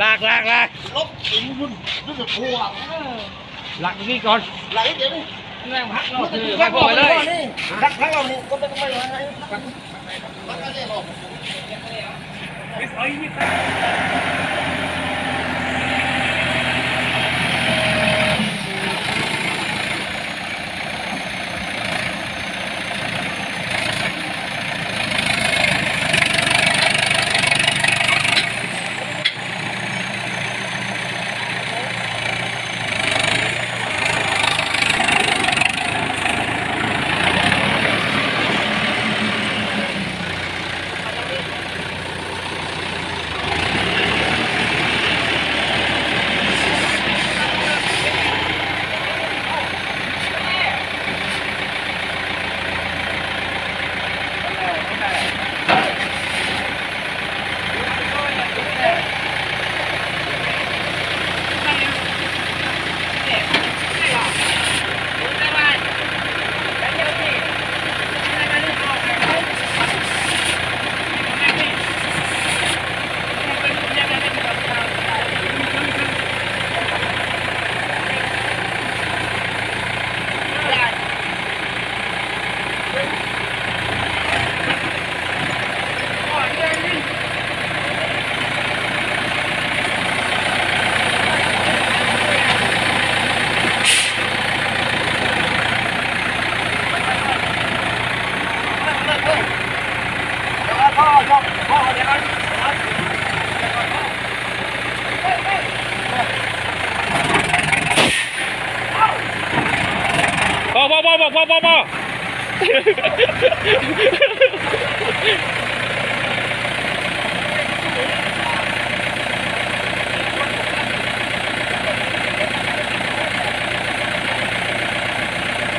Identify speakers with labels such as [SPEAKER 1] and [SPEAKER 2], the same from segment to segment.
[SPEAKER 1] ลากลากลาก
[SPEAKER 2] ลบถึงรุ่นรุ่นจะพัว
[SPEAKER 1] ลากตรงนี้ก่อน
[SPEAKER 2] ไหลเดี๋ยวนี้
[SPEAKER 1] แรงพักเรา
[SPEAKER 2] มัน
[SPEAKER 1] ถื
[SPEAKER 2] จะ
[SPEAKER 1] อ
[SPEAKER 2] พั
[SPEAKER 1] พั
[SPEAKER 2] ก
[SPEAKER 1] ก
[SPEAKER 2] ออก
[SPEAKER 1] ไป
[SPEAKER 2] ไป
[SPEAKER 1] เล
[SPEAKER 2] เลยยพักพักเรานี่ก็ไม่ต้องไปไหนพักพักกันเลยหรอก พ่อพ่อพ่อเดี๋ยว
[SPEAKER 1] พ อพอพอ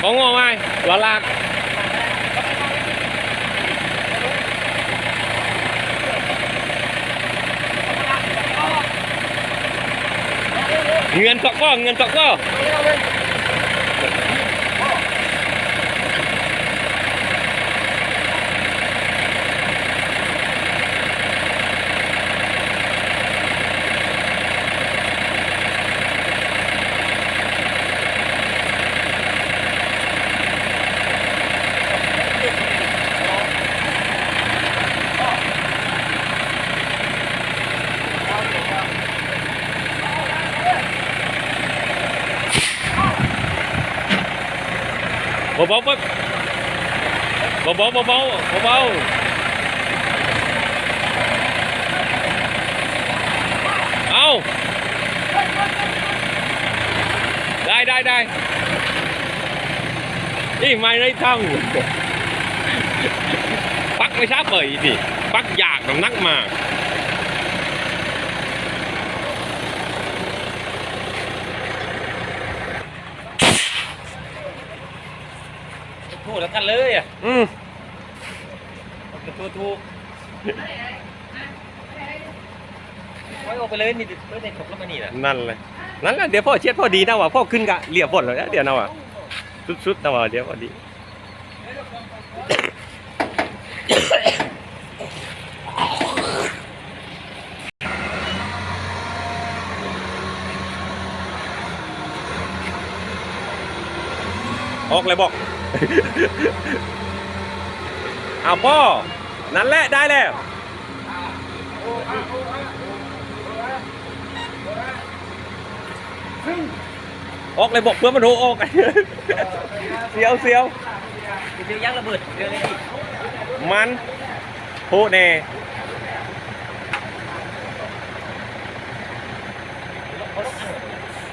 [SPEAKER 1] พอพอพอพอข องงอไหมลาลากเงินตกก็เงินตกก็เบาๆเบาๆเบาๆเบาๆเบาๆเอาได้ได้ได้นี่ไม่ได้ทำปักไม่ช้าเปิดสิปักอยากน้ำหนักมา
[SPEAKER 3] ถูกแล้วกันเลยอะ
[SPEAKER 1] อืม
[SPEAKER 3] ถูกถูกไว้ออกไปเลยนี่เพื่อนในถกแล้วมานี่นะ
[SPEAKER 1] นั่นเลยนั่นแหละเดี๋ยวพ่อเช็ดพ่อดีนะว่ะพ่อขึ้นกะเรียบฝนเลยนะเดี๋ยวนะว่ะสุดๆนะว่ะเดี๋ยวพอดีออกเลยบอก เอาพ่อ นั่นแหละได้แล้วออกเลยบอกเพื่อนมันโหออกเสียวเสียว
[SPEAKER 3] เดี๋ยวยักษ์ระเบิดเดี๋ยวเลยนี่
[SPEAKER 1] มันโหแน่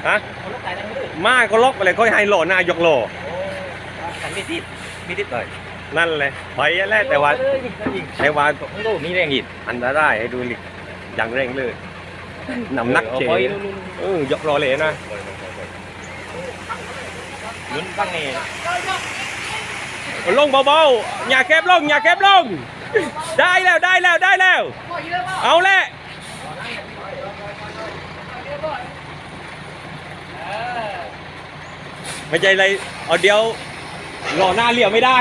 [SPEAKER 1] ฮะ
[SPEAKER 3] เขาลูกตายทั้งมือ
[SPEAKER 1] มาก็ล็อกไปเลยค่อยให้โหลหน้ายกโหล
[SPEAKER 3] ฉั นมีติดมีติดเลย
[SPEAKER 1] นั่นเลยไปแหละแต่ว่า
[SPEAKER 3] เลยนี่ก็ยิง
[SPEAKER 1] แต่ว่า
[SPEAKER 3] มันก็มีแรงอีก
[SPEAKER 1] อันตรายให้ดูลิอย่างเร่งเลยนำหนักเฉ
[SPEAKER 3] เอา
[SPEAKER 1] ย
[SPEAKER 3] ไปนู่น
[SPEAKER 1] เออยกโหลเลยนะ
[SPEAKER 3] ๆลุ้นบ้างนี่
[SPEAKER 1] ลงเบาๆอย่าแคบลงอย่าแคบลง ได้แล้วได้แล้วได้แล้ว เอาแหละไม่ใจอะไรเอาเดียว รอหน้าเหลี่ยมไม่ได้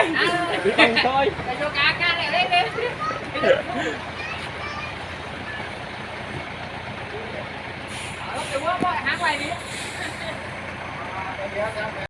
[SPEAKER 1] ต้องซอย
[SPEAKER 4] Phải cho cá cá này lên